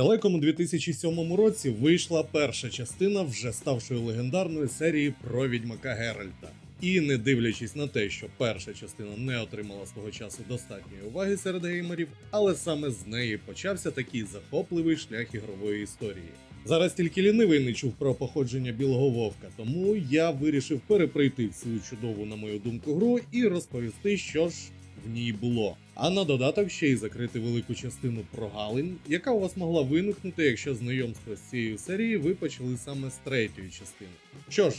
далекому 2007 році вийшла перша частина вже ставшої легендарної серії про відьмака Геральта. І не дивлячись на те, що перша частина не отримала свого часу достатньої уваги серед геймерів, але саме з неї почався такий захопливий шлях ігрової історії. Зараз тільки лінивий не чув про походження білого вовка, тому я вирішив переприйти цю чудову, на мою думку, гру і розповісти, що ж в ній було. А на додаток ще й закрити велику частину прогалин, яка у вас могла виникнути, якщо знайомство з цією серією ви почали саме з третьої частини. Що ж,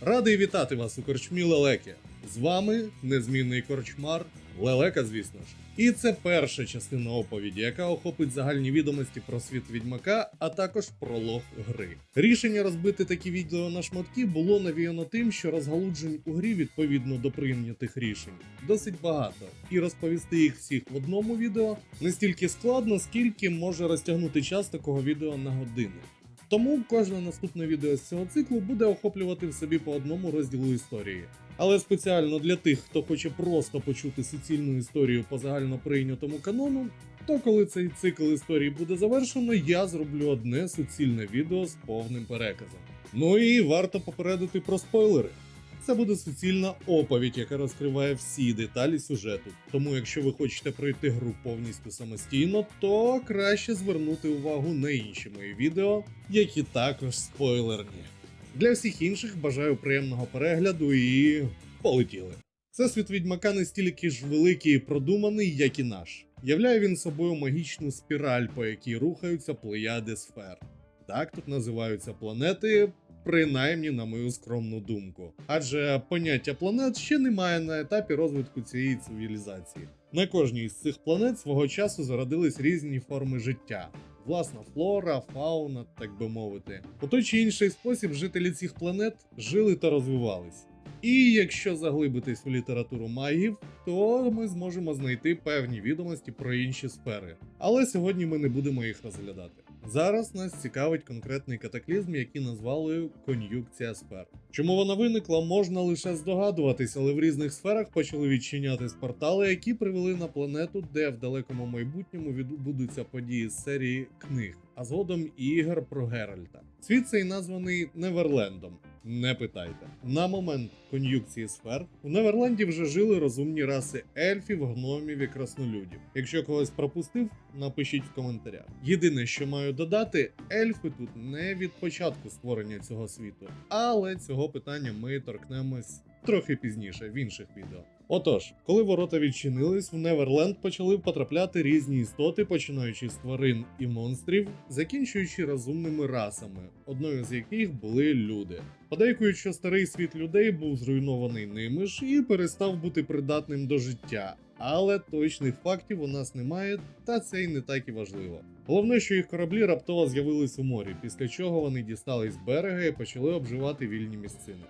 радий вітати вас у корчмі Лелеке. З вами незмінний корчмар Лелека, звісно ж. І це перша частина оповіді, яка охопить загальні відомості про світ відьмака, а також пролог гри. Рішення розбити такі відео на шматки було навіяно тим, що розгалуджень у грі відповідно до прийнятих рішень досить багато, і розповісти їх всіх в одному відео не стільки складно, скільки може розтягнути час такого відео на годину. Тому кожне наступне відео з цього циклу буде охоплювати в собі по одному розділу історії. Але спеціально для тих, хто хоче просто почути суцільну історію по загально прийнятому канону, то коли цей цикл історії буде завершено, я зроблю одне суцільне відео з повним переказом. Ну і варто попередити про спойлери. Це буде суцільна оповідь, яка розкриває всі деталі сюжету. Тому, якщо ви хочете пройти гру повністю самостійно, то краще звернути увагу на інші мої відео, які також спойлерні. Для всіх інших бажаю приємного перегляду і полетіли. Це світ відьмака не стільки ж великий і продуманий, як і наш. Являє він собою магічну спіраль, по якій рухаються плеяди сфер. Так тут називаються планети, принаймні на мою скромну думку. Адже поняття планет ще немає на етапі розвитку цієї цивілізації. На кожній з цих планет свого часу зародились різні форми життя. Власна флора, фауна, так би мовити. У той чи інший спосіб жителі цих планет жили та розвивались. І якщо заглибитись у літературу магів, то ми зможемо знайти певні відомості про інші сфери. Але сьогодні ми не будемо їх розглядати. Зараз нас цікавить конкретний катаклізм, який назвали кон'юкція сфер. Чому вона виникла, можна лише здогадуватись, але в різних сферах почали відчинятись портали, які привели на планету, де в далекому майбутньому відбудуться події з серії книг, а згодом і ігор про Геральта. Світ цей названий Неверлендом. Не питайте. На момент кон'юкції сфер у Неверленді вже жили розумні раси ельфів, гномів і краснолюдів. Якщо когось пропустив, напишіть в коментарях. Єдине, що маю додати, ельфи тут не від початку створення цього світу, але цього питання ми торкнемось трохи пізніше в інших відео. Отож, коли ворота відчинились, в Неверленд почали потрапляти різні істоти, починаючи з тварин і монстрів, закінчуючи розумними расами, одною з яких були люди. Подейкують, що старий світ людей був зруйнований ними ж і перестав бути придатним до життя. Але точних фактів у нас немає, та це й не так і важливо. Головне, що їх кораблі раптово з'явились у морі, після чого вони дістались з берега і почали обживати вільні місцини.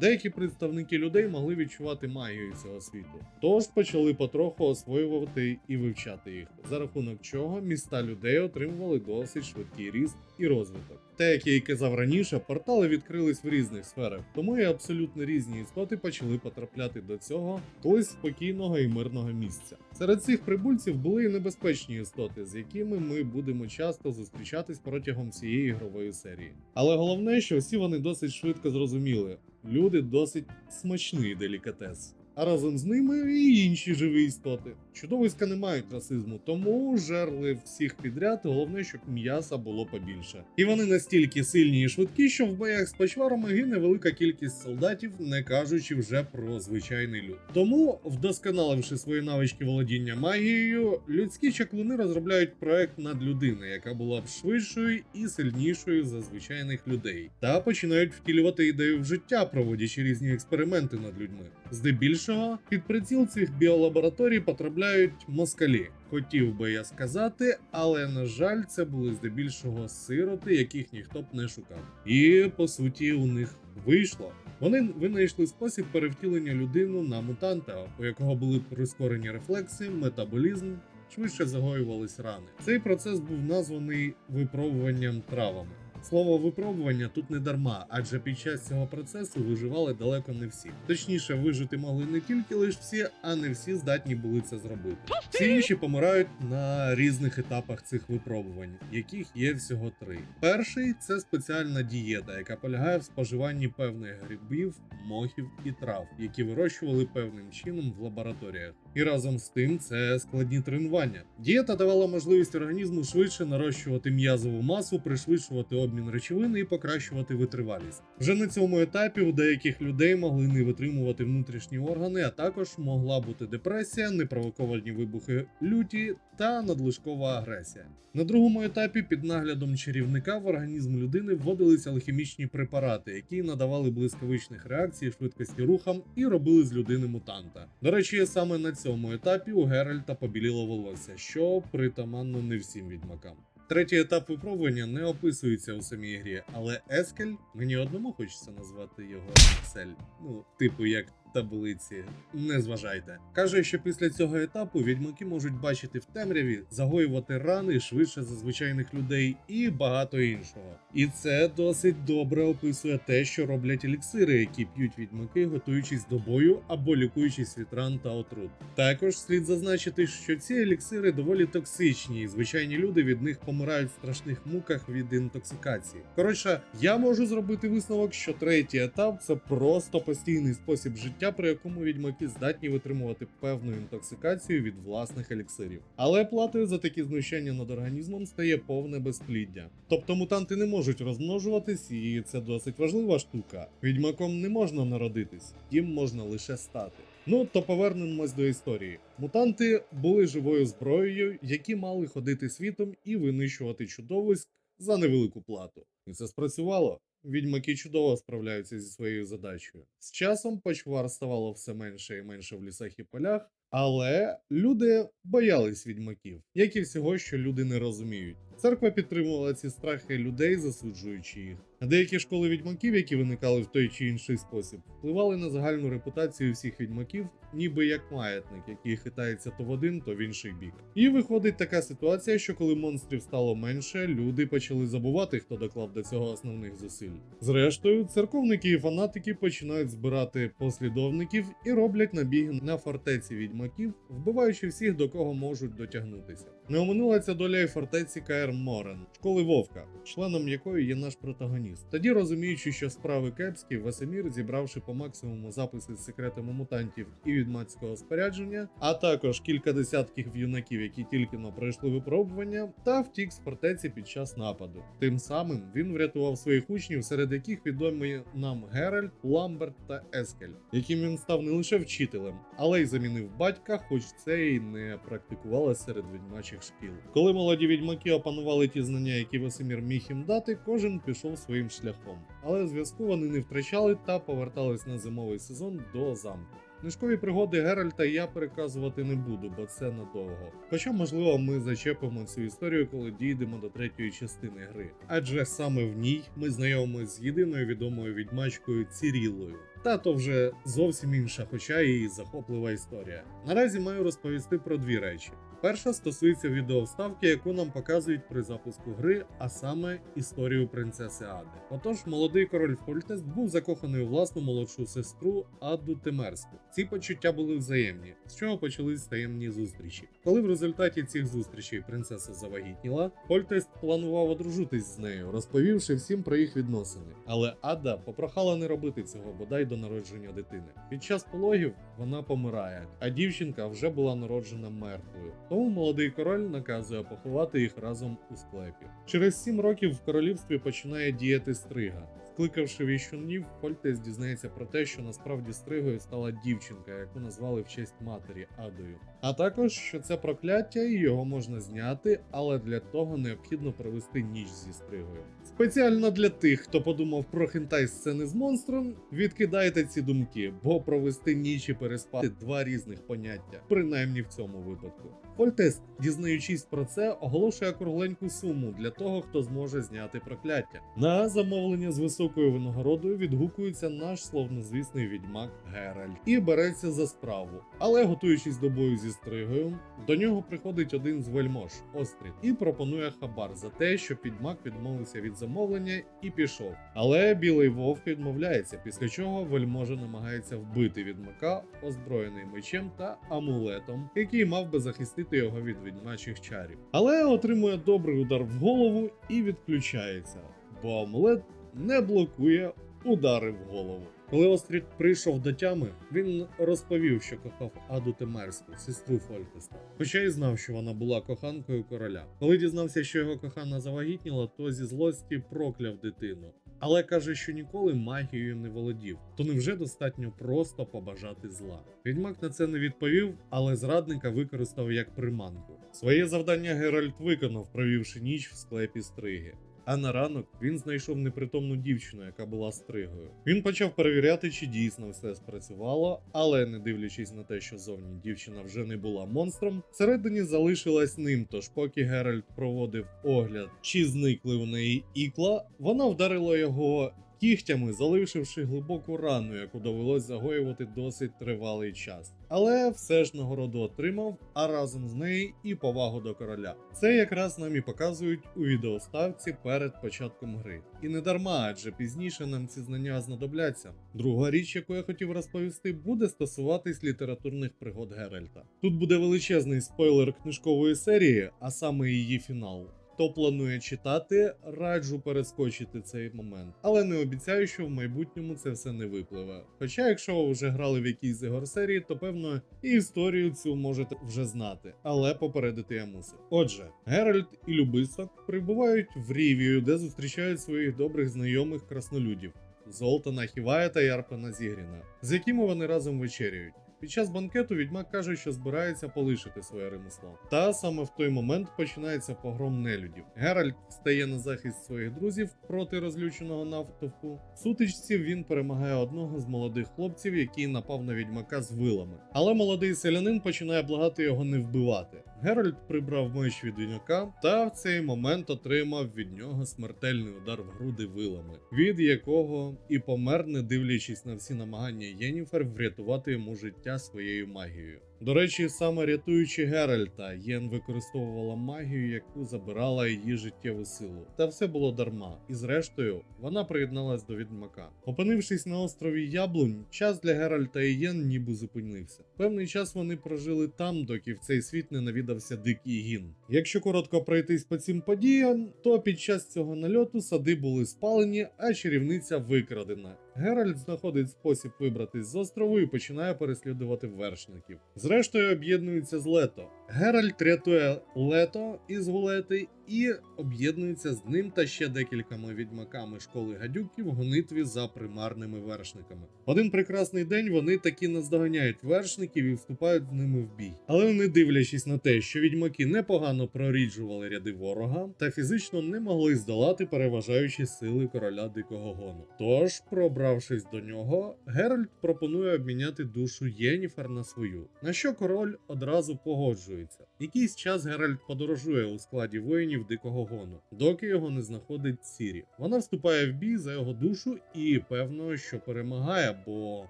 Деякі представники людей могли відчувати магію цього світу, тож почали потроху освоювати і вивчати їх, за рахунок чого міста людей отримували досить швидкий ріст і розвиток. Те, як я й казав раніше, портали відкрились в різних сферах, тому і абсолютно різні істоти почали потрапляти до цього колись спокійного і мирного місця. Серед цих прибульців були і небезпечні істоти, з якими ми будемо часто зустрічатись протягом всієї ігрової серії. Але головне, що всі вони досить швидко зрозуміли, люди досить смачний делікатес. А разом з ними і інші живі істоти. Чудовиська не мають расизму, тому жерли всіх підряд, головне, щоб м'яса було побільше. І вони настільки сильні і швидкі, що в боях з почварами гине велика кількість солдатів, не кажучи вже про звичайний люд. Тому, вдосконаливши свої навички володіння магією, людські чаклуни розробляють проект над людини, яка була б швидшою і сильнішою за звичайних людей, та починають втілювати ідею в життя, проводячи різні експерименти над людьми. Здебільшого під приціл цих біолабораторій потрапляють москалі. Хотів би я сказати, але на жаль, це були здебільшого сироти, яких ніхто б не шукав. І по суті, у них вийшло. Вони винайшли спосіб перевтілення людину на мутанта, у якого були прискорені рефлекси, метаболізм, швидше загоювались рани. Цей процес був названий випробуванням травами. Слово випробування тут не дарма, адже під час цього процесу виживали далеко не всі. Точніше, вижити могли не тільки лише всі, а не всі здатні були це зробити. Всі інші помирають на різних етапах цих випробувань, яких є всього три. Перший це спеціальна дієта, яка полягає в споживанні певних грибів, мохів і трав, які вирощували певним чином в лабораторіях. І разом з тим це складні тренування. Дієта давала можливість організму швидше нарощувати м'язову масу, пришвидшувати обмін речовин і покращувати витривалість. Вже на цьому етапі у деяких людей могли не витримувати внутрішні органи, а також могла бути депресія, непровоковані вибухи люті та надлишкова агресія. На другому етапі під наглядом чарівника в організм людини вводилися алхімічні препарати, які надавали блискавичних реакцій, швидкості рухам і робили з людини мутанта. До речі, саме на цьому етапі у Геральта побіліло волосся, що притаманно не всім відьмакам. Третій етап випробування не описується у самій грі, але Ескель, мені одному хочеться назвати його Ексель, ну, типу як таблиці, не зважайте. Каже, що після цього етапу відьмаки можуть бачити в темряві, загоювати рани швидше за звичайних людей і багато іншого. І це досить добре описує те, що роблять еліксири, які п'ють відьмаки, готуючись до бою або лікуючись від ран та отрут. Також слід зазначити, що ці еліксири доволі токсичні, і звичайні люди від них помирають в страшних муках від інтоксикації. Коротше, я можу зробити висновок, що третій етап це просто постійний спосіб життя, при якому відьмаки здатні витримувати певну інтоксикацію від власних еліксирів. Але платою за такі знущання над організмом стає повне безпліддя. Тобто мутанти не можуть розмножуватись, і це досить важлива штука. Відьмаком не можна народитись, їм можна лише стати. Ну то повернемось до історії. Мутанти були живою зброєю, які мали ходити світом і винищувати чудовиськ за невелику плату. І це спрацювало. Відьмаки чудово справляються зі своєю задачею. З часом почвар ставало все менше і менше в лісах і полях, але люди боялись відьмаків, як і всього, що люди не розуміють. Церква підтримувала ці страхи людей, засуджуючи їх. Деякі школи відьмаків, які виникали в той чи інший спосіб, впливали на загальну репутацію всіх відьмаків, ніби як маятник, який хитається то в один, то в інший бік. І виходить така ситуація, що коли монстрів стало менше, люди почали забувати, хто доклав до цього основних зусиль. Зрештою, церковники і фанатики починають збирати послідовників і роблять набіги на фортеці відьмаків, вбиваючи всіх, до кого можуть дотягнутися. Не оминула ця доля і фортеці Каер Морен, школи Вовка, членом якої є наш протагоніст. Тоді розуміючи, що справи кепські, Весемір, зібравши по максимуму записи з секретами мутантів і відьмацького спорядження, а також кілька десятків юнаків, які тільки но пройшли випробування, та втік з фортеці під час нападу. Тим самим він врятував своїх учнів, серед яких відомі нам Геральт, Ламберт та Ескель, яким він став не лише вчителем, але й замінив батька, хоч це й не практикувалося серед відьмачих шкіл. Коли молоді відьмаки опанували ті знання, які Весемір міг їм дати, кожен пішов своїм шляхом. Але зв'язку вони не втрачали та повертались на зимовий сезон до замку. Книжкові пригоди Геральта я переказувати не буду, бо це надовго. Хоча, можливо, ми зачепимо цю історію, коли дійдемо до третьої частини гри. Адже саме в ній ми знайомимося з єдиною відомою відьмачкою Цірілою. Та то вже зовсім інша, хоча і захоплива історія. Наразі маю розповісти про дві речі. Перша стосується відеовставки, яку нам показують при запуску гри, а саме історію принцеси Ади. Отож, молодий король Фольтест був закоханий у власну молодшу сестру Аду Темерську. Ці почуття були взаємні, з чого почались таємні зустрічі. Коли в результаті цих зустрічей принцеса завагітніла, Фольтест планував одружитись з нею, розповівши всім про їх відносини. Але Ада попрохала не робити цього бодай до народження дитини. Під час пологів вона помирає, а дівчинка вже була народжена мертвою. Тому молодий король наказує поховати їх разом у склепі. Через сім років в королівстві починає діяти стрига. Скликавши віщунів, Фольтес дізнається про те, що насправді стригою стала дівчинка, яку назвали в честь матері Адою. А також, що це прокляття і його можна зняти, але для того необхідно провести ніч зі стригою. Спеціально для тих, хто подумав про хентай сцени з монстром, відкидайте ці думки, бо провести ніч і переспати два різних поняття, принаймні в цьому випадку. Фольтес, дізнаючись про це, оголошує кругленьку суму для того, хто зможе зняти прокляття. На замовлення з високою високою винагородою відгукується наш словнозвісний відьмак Геральт і береться за справу. Але готуючись до бою зі стригою, до нього приходить один з вельмож Острід і пропонує хабар за те, що відьмак відмовився від замовлення і пішов. Але білий вовк відмовляється, після чого вельможа намагається вбити відьмака, озброєний мечем та амулетом, який мав би захистити його від відьмачих чарів. Але отримує добрий удар в голову і відключається, бо амулет не блокує удари в голову. Коли Острід прийшов до тями, він розповів, що кохав Аду Темерську, сестру Фолькеста, хоча й знав, що вона була коханкою короля. Коли дізнався, що його кохана завагітніла, то зі злості прокляв дитину. Але каже, що ніколи магією не володів, то невже достатньо просто побажати зла. Відьмак на це не відповів, але зрадника використав як приманку. Своє завдання Геральт виконав, провівши ніч в склепі стриги. А на ранок він знайшов непритомну дівчину, яка була стригою. Він почав перевіряти, чи дійсно все спрацювало, але не дивлячись на те, що зовні дівчина вже не була монстром, всередині залишилась ним. Тож, поки Геральт проводив огляд, чи зникли в неї ікла, вона вдарила його. Кігтями залишивши глибоку рану, яку довелось загоювати досить тривалий час. Але все ж нагороду отримав, а разом з нею і повагу до короля. Це якраз нам і показують у відеоставці перед початком гри. І не дарма, адже пізніше нам ці знання знадобляться. Друга річ, яку я хотів розповісти, буде стосуватись літературних пригод Геральта. Тут буде величезний спойлер книжкової серії, а саме її фінал. Хто планує читати, раджу перескочити цей момент. Але не обіцяю, що в майбутньому це все не випливе. Хоча, якщо ви вже грали в якійсь ігор серії, то певно і історію цю можете вже знати, але попередити я мусив. Отже, Геральт і Любисок прибувають в Рівію, де зустрічають своїх добрих знайомих краснолюдів. Золтана Хівая та Ярпена Зігріна, з якими вони разом вечеряють. Під час банкету відьмак каже, що збирається полишити своє ремесло. Та саме в той момент починається погром нелюдів. Геральт стає на захист своїх друзів проти розлюченого натовпу. В сутичці він перемагає одного з молодих хлопців, який напав на відьмака з вилами. Але молодий селянин починає благати його не вбивати. Геральт прибрав меч від відьмака та в цей момент отримав від нього смертельний удар в груди вилами, від якого і помер, не дивлячись на всі намагання Єніфер врятувати йому життя своєю магією. До речі, саме рятуючи Геральта, Єн використовувала магію, яку забирала її життєву силу. Та все було дарма, і зрештою вона приєдналась до відьмака. Опинившись на острові Яблунь, час для Геральта і Єн ніби зупинився. Певний час вони прожили там, доки в цей світ не навідався дикий гін. Якщо коротко пройтись по цим подіям, то під час цього нальоту сади були спалені, а чарівниця викрадена. Геральт знаходить спосіб вибратись з острову і починає переслідувати вершників. Зрештою об'єднується з Лето. Геральт рятує Лето із Гулети і об'єднується з ним та ще декількома відьмаками школи гадюків в гонитві за примарними вершниками. Один прекрасний день вони таки наздоганяють вершників і вступають з ними в бій. Але не дивлячись на те, що відьмаки непогано проріджували ряди ворога та фізично не могли здолати переважаючі сили короля Дикого Гону. Тож, пробравшись до нього, Геральт пропонує обміняти душу Єніфер на свою, на що король одразу погоджується. Якийсь час Геральт подорожує у складі воїнів Дикого Гону, доки його не знаходить Сірі. Вона вступає в бій за його душу і певно, що перемагає, бо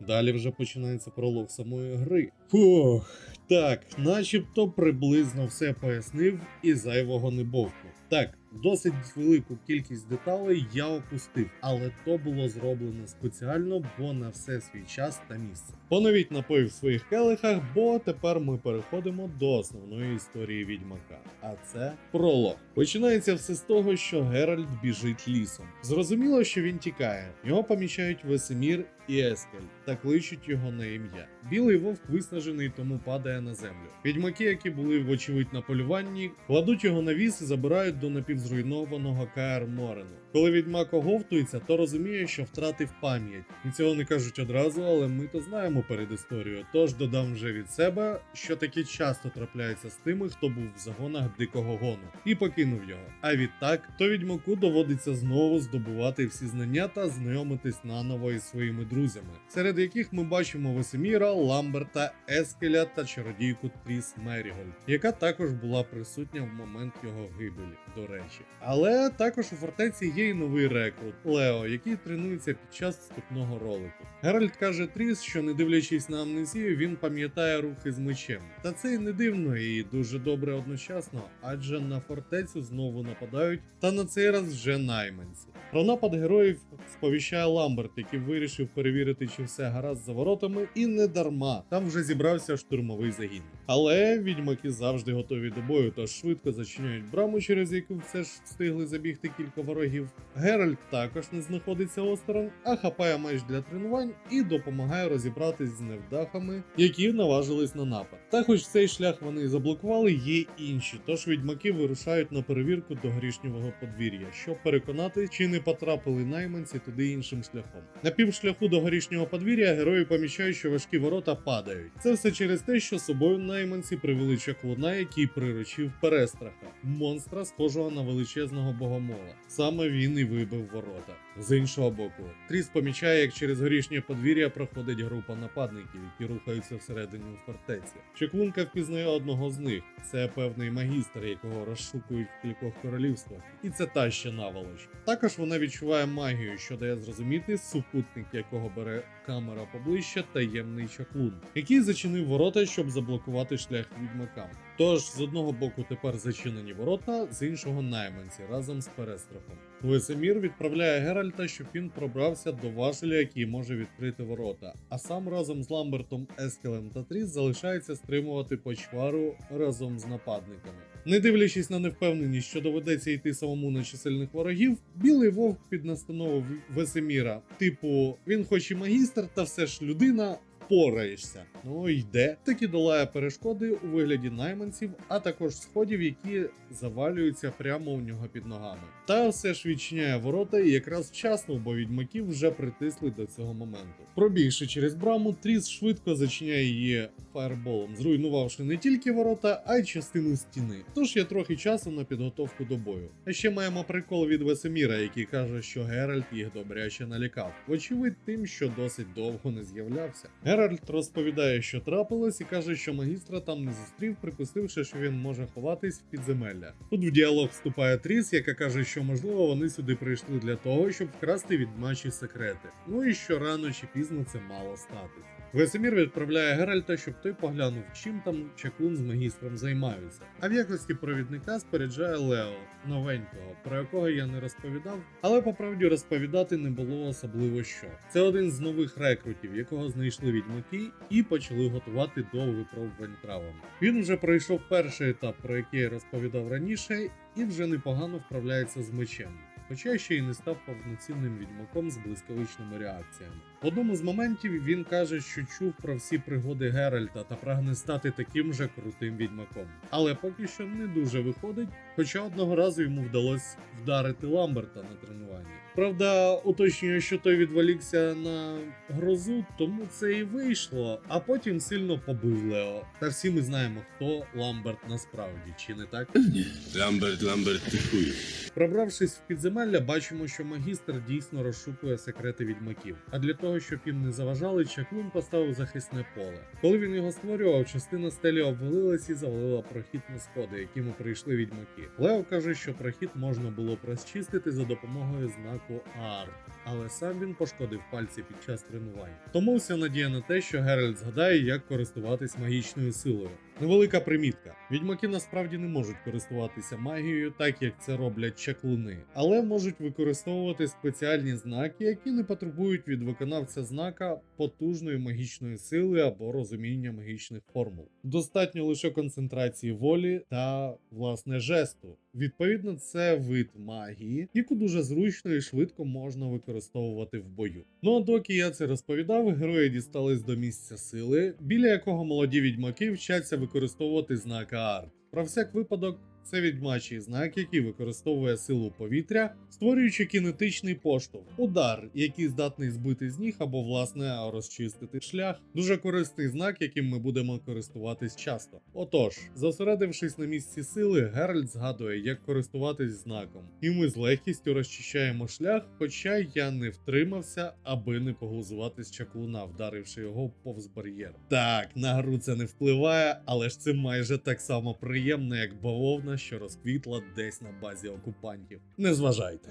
далі вже починається пролог самої гри. Фух, так, начебто приблизно все пояснив і зайвого не бовку. Так, досить велику кількість деталей я опустив, але то було зроблено спеціально, бо на все свій час та місце. Поновіть напої в своїх келихах, бо тепер ми переходимо до основної історії відьмака. А це пролог. Починається все з того, що Геральт біжить лісом. Зрозуміло, що він тікає. Його помічають Весемір і Ескель та кличуть його на ім'я. Білий вовк виснажений, тому падає на землю. Відьмаки, які були вочевидь на полюванні, кладуть його на віз і забирають до напівзруйнованого Каер Морену. Коли відьмак оговтується, то розуміє, що втратив пам'ять. І цього не кажуть одразу, але ми то знаємо перед історією. Тож додам вже від себе, що таке часто трапляється з тими, хто був в загонах дикого гону, і покинув його. А відтак, то відьмаку доводиться знову здобувати всі знання та знайомитись наново із своїми друзями серед яких ми бачимо Весеміра, Ламберта, Ескеля та чародійку Тріс Мерігольд, яка також була присутня в момент його гибелі, до речі. Але також у фортеці є й новий рекрут Лео, який тренується під час вступного ролику. Геральт каже Тріс, що не дивлячись на амнезію, він пам'ятає рухи з мечем. Та це й не дивно і дуже добре одночасно, адже на фортецю знову нападають, та на цей раз вже найманці. Про напад героїв сповіщає Ламберт, який вирішив перевірити, чи все гаразд за воротами, і не дарма. Там вже зібрався штурмовий загін. Але відьмаки завжди готові до бою, тож швидко зачиняють браму, через яку все ж встигли забігти кілька ворогів. Геральт також не знаходиться осторонь, а хапає меч для тренувань і допомагає розібратись з невдахами, які наважились на напад. Та хоч цей шлях вони заблокували, є інші, тож відьмаки вирушають на перевірку до грішнього подвір'я, щоб переконати, чи не потрапили найманці туди іншим шляхом. На півшляху до горішнього подвір'я герої помічають, що важкі ворота падають. Це все через те, що собою найманці привели чаклуна, який приручив перестраха, монстра, схожого на величезного богомола. Саме він і вибив ворота. З іншого боку, Тріс помічає, як через горішнє подвір'я проходить група нападників, які рухаються всередині фортеці. Чеклунка впізнає одного з них. Це певний магістр, якого розшукують в кількох королівствах, і це та ще наволоч. Також вона відчуває магію, що дає зрозуміти супутник, якого бере камера поближче, таємний чаклун, який зачинив ворота, щоб заблокувати шлях відьмакам. Тож з одного боку тепер зачинені ворота, з іншого найманці разом з перестрахом. Весемір відправляє Геральта, щоб він пробрався до важеля, який може відкрити ворота. А сам разом з Ламбертом, Ескелем та Тріс залишається стримувати почвару разом з нападниками. Не дивлячись на невпевненість, що доведеться йти самому на чисельних ворогів, білий вовк під настанову Весеміра, типу, він хоч і магістр, та все ж людина. Впораєшся. Ну йде. Таки долає перешкоди у вигляді найманців, а також сходів, які завалюються прямо у нього під ногами. Та все ж відчиняє ворота і якраз вчасно, бо відьмаків вже притисли до цього моменту. Пробігши через браму, Тріс швидко зачиняє її фаерболом, зруйнувавши не тільки ворота, а й частину стіни. Тож є трохи часу на підготовку до бою. А ще маємо прикол від Весеміра, який каже, що Геральт їх добряче налякав. Вочевидь, тим, що досить довго не з'являвся. Геральт розповідає, що трапилось, і каже, що магістра там не зустрів, припустивши, що він може ховатись в підземелля. Тут в діалог вступає Тріс, яка каже, що можливо вони сюди прийшли для того, щоб вкрасти відьмачі секрети. Ну і що рано чи пізно це мало статись. Весемір відправляє Геральта, щоб той поглянув, чим там чаклун з магістром займаються. А в якості провідника споряджає Лео, новенького, про якого я не розповідав, але по правді розповідати не було особливо що. Це один з нових рекрутів, якого знайшли відьмаки і почали готувати до випробувань травами. Він вже пройшов перший етап, про який я розповідав раніше, і вже непогано вправляється з мечем. Хоча ще й не став повноцінним відьмаком з блискавичними реакціями. В одному з моментів він каже, що чув про всі пригоди Геральта та прагне стати таким же крутим відьмаком. Але поки що не дуже виходить, хоча одного разу йому вдалося вдарити Ламберта на тренуванні. Правда, уточнює, що той відволікся на грозу, тому це і вийшло, а потім сильно побив Лео. Та всі ми знаємо, хто Ламберт насправді, чи не так? Ламберт, Ламберт, ти хуй. Пробравшись в підземелля, бачимо, що магістр дійсно розшукує секрети відьмаків. А для того, щоб їм не заважали, чаклун поставив захисне поле. Коли він його створював, частина стелі обвалилась і завалила прохід на сходи, якими прийшли відьмаки. Лео каже, що прохід можна було б розчистити за допомогою знаку Арт. Але сам він пошкодив пальці під час тренувань. Тому вся надія на те, що Геральт згадає, як користуватись магічною силою. Невелика примітка: відьмаки насправді не можуть користуватися магією, так як це роблять чаклуни, але можуть використовувати спеціальні знаки, які не потребують від виконавця знака потужної магічної сили або розуміння магічних формул. Достатньо лише концентрації волі та власне жесту. Відповідно, це вид магії, яку дуже зручно і швидко можна використовувати в бою. Ну а доки я це розповідав, герої дістались до місця сили, біля якого молоді відьмаки вчаться використовувати знак арт. Про всяк випадок Це відьмачий знак, який використовує силу повітря, створюючи кінетичний поштовх, удар, який здатний збити з ніг або власне розчистити шлях. Дуже корисний знак, яким ми будемо користуватись часто. Отож, зосередившись на місці сили, Геральт згадує, як користуватись знаком, і ми з легкістю розчищаємо шлях, хоча я не втримався, аби не поглузувати з чаклуна, вдаривши його повз бар'єр. Так, на гру це не впливає, але ж це майже так само приємно, як бавовна, що розквітла десь на базі окупантів. Не зважайте.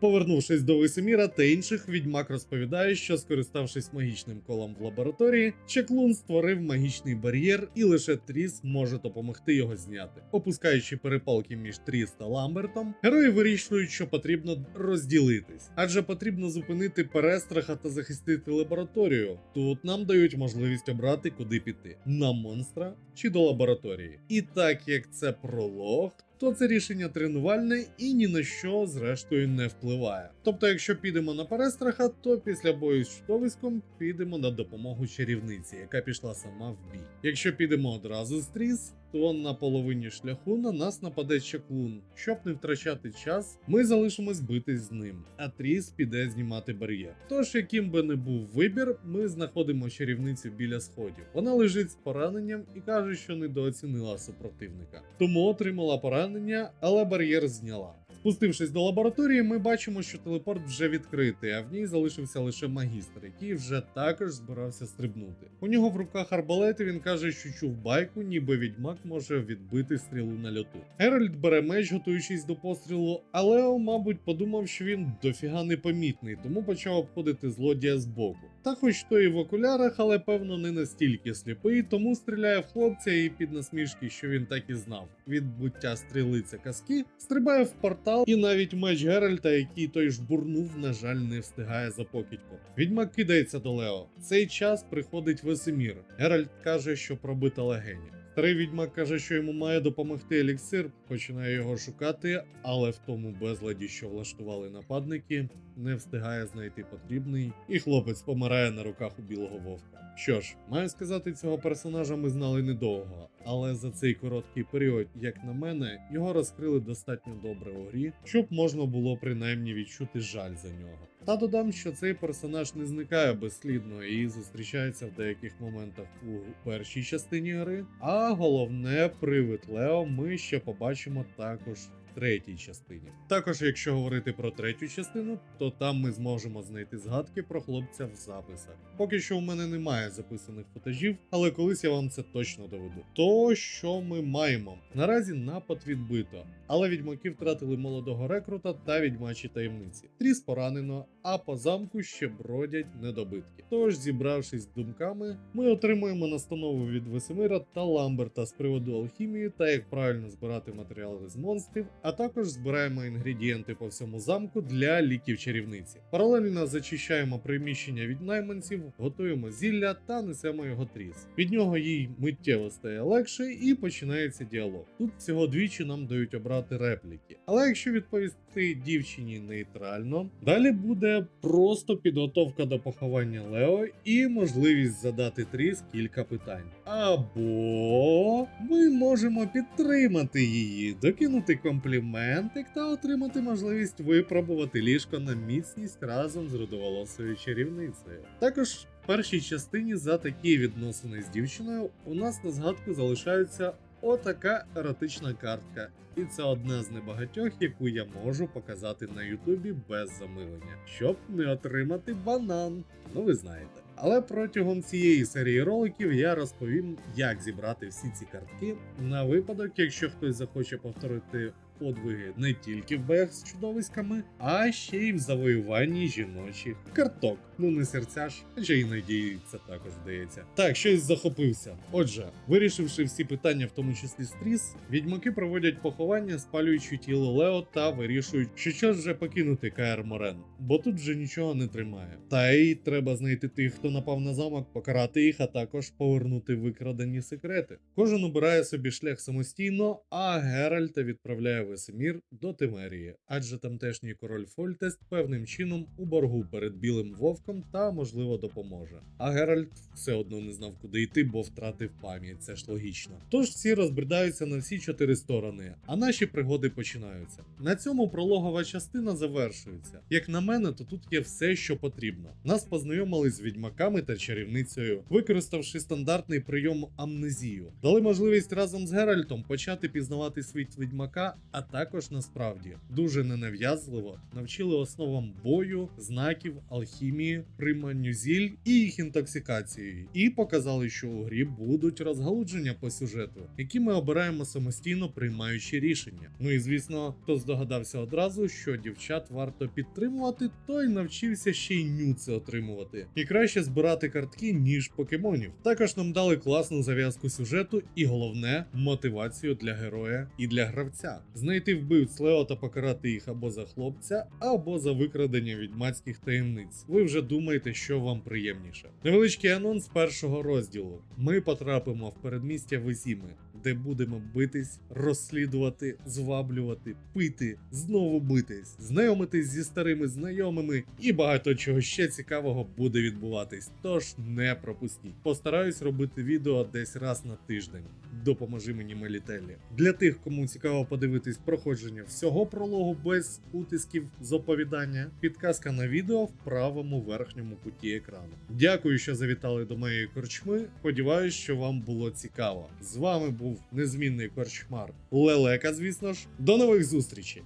Повернувшись до Висиміра та інших, відьмак розповідає, що скориставшись магічним колом в лабораторії, Чеклун створив магічний бар'єр, і лише Тріс може допомогти його зняти. Опускаючи перепалки між Тріс та Ламбертом, герої вирішують, що потрібно розділитись, адже потрібно зупинити перестраха та захистити лабораторію. Тут нам дають можливість обрати, куди піти: на монстра чи до лабораторії. І так як це пролог, то це рішення тренувальне і ні на що зрештою не впливає. Тобто, якщо підемо на перестраха, то після бою з чудовиськом підемо на допомогу чарівниці, яка пішла сама в бій. Якщо підемо одразу з тріс, то на половині шляху на нас нападе чаклун. Щоб не втрачати час, ми залишимось битись з ним, а тріс піде знімати бар'єр. Тож, яким би не був вибір, ми знаходимо чарівницю біля сходів. Вона лежить з пораненням і каже, що недооцінила супротивника, тому отримала поранення, але бар'єр зняла. Спустившись до лабораторії, ми бачимо, що телепорт вже відкритий, а в ній залишився лише магістр, який вже також збирався стрибнути. У нього в руках арбалет, і він каже, що чув байку, ніби відьмак може відбити стрілу на льоту. Геральт бере меч, готуючись до пострілу, але мабуть, подумав, що він дофіга непомітний, тому почав обходити злодія збоку. Та хоч той і в окулярах, але певно не настільки сліпий, тому стріляє в хлопця і під насмішки, що він так і знав. Відбуття стрілиця казки, стрибає в портал, і навіть меч Геральта, який той жбурнув, на жаль, не встигає за покидьком. Відьмак кидається до Лео. В цей час приходить Весемір. Геральт каже, що пробита легеня. Старий відьмак каже, що йому має допомогти еліксир, починає його шукати, але в тому безладі, що влаштували нападники, не встигає знайти потрібний, і хлопець помирає на руках у білого вовка. Що ж, маю сказати, цього персонажа ми знали недовго, але за цей короткий період, як на мене, його розкрили достатньо добре у грі, щоб можна було принаймні відчути жаль за нього. Та додам, що цей персонаж не зникає безслідно і зустрічається в деяких моментах у першій частині гри. А головне, привид Лео ми ще побачимо також третій частині. Також, якщо говорити про третю частину, то там ми зможемо знайти згадки про хлопця в записах. Поки що у мене немає записаних футажів, але колись я вам це точно доведу. То що ми маємо? Наразі напад відбито, але відьмаки втратили молодого рекрута та відьмачі таємниці. Тріс поранено, а по замку ще бродять недобитки. Тож, зібравшись з думками, ми отримуємо настанову від Весемира та Ламберта з приводу алхімії та як правильно збирати матеріали з монстрів, а також збираємо інгредієнти по всьому замку для ліків чарівниці. Паралельно зачищаємо приміщення від найманців, готуємо зілля та несемо його тріс. Від нього їй миттєво стає легше і починається діалог. Тут всього двічі нам дають обрати репліки. Але якщо відповісти дівчині нейтрально, далі буде просто підготовка до поховання Лео і можливість задати тріс кілька питань. Або ми можемо підтримати її, докинути компліментик та отримати можливість випробувати ліжко на міцність разом з рудоволосою чарівницею. Також в першій частині за такі відносини з дівчиною у нас на згадку залишаються отака еротична картка. І це одна з небагатьох, яку я можу показати на Ютубі без замилення, щоб не отримати банан. Ну ви знаєте. Але протягом цієї серії роликів я розповім, як зібрати всі ці картки на випадок, якщо хтось захоче повторити подвиги не тільки в боях з чудовиськами, а ще й в завоюванні жіночих карток. Ну не серця ж, хоча іноді це також вдається. Так, щось захопився. Отже, вирішивши всі питання, в тому числі стріс, відьмаки проводять поховання, спалюючи тіло Лео та вирішують, що час вже покинути Каер Морен, бо тут вже нічого не тримає. Та й треба знайти тих, хто напав на замок, покарати їх, а також повернути викрадені секрети. Кожен обирає собі шлях самостійно, а Геральта відправляє в Весемір до Тимерії, адже тамтешній король Фольтест певним чином у боргу перед білим вовком та, можливо, допоможе. А Геральт все одно не знав, куди йти, бо втратив пам'ять. Це ж логічно. Тож всі розбридаються на всі чотири сторони, а наші пригоди починаються. На цьому прологова частина завершується. Як на мене, то тут є все, що потрібно. Нас познайомили з відьмаками та чарівницею, використавши стандартний прийом амнезію, дали можливість разом з Геральтом почати пізнавати світ відьмака, а також насправді дуже ненав'язливо навчили основам бою, знаків, алхімії, прийманню зіль і їх інтоксикації, і показали, що у грі будуть розгалудження по сюжету, які ми обираємо самостійно приймаючи рішення. Ну і звісно, хто здогадався одразу, що дівчат варто підтримувати, той навчився ще й нюци отримувати. І краще збирати картки, ніж покемонів. Також нам дали класну зав'язку сюжету і головне мотивацію для героя і для гравця. Знайти вбивць Лео та покарати їх або за хлопця, або за викрадення відьмацьких таємниць. Ви вже думаєте, що вам приємніше. Невеличкий анонс першого розділу. Ми потрапимо в передмістя Везіми, де будемо битись, розслідувати, зваблювати, пити, знову битись, знайомитись зі старими знайомими і багато чого ще цікавого буде відбуватись. Тож не пропустіть. Постараюсь робити відео десь раз на тиждень. Допоможи мені Мелітелі. Для тих, кому цікаво подивитись проходження всього прологу без утисків з оповідання, підказка на відео в правому верхньому куті екрану. Дякую, що завітали до моєї корчми. Сподіваюсь, що вам було цікаво. З вами був незмінний корчмар Лелека, звісно ж. До нових зустрічей!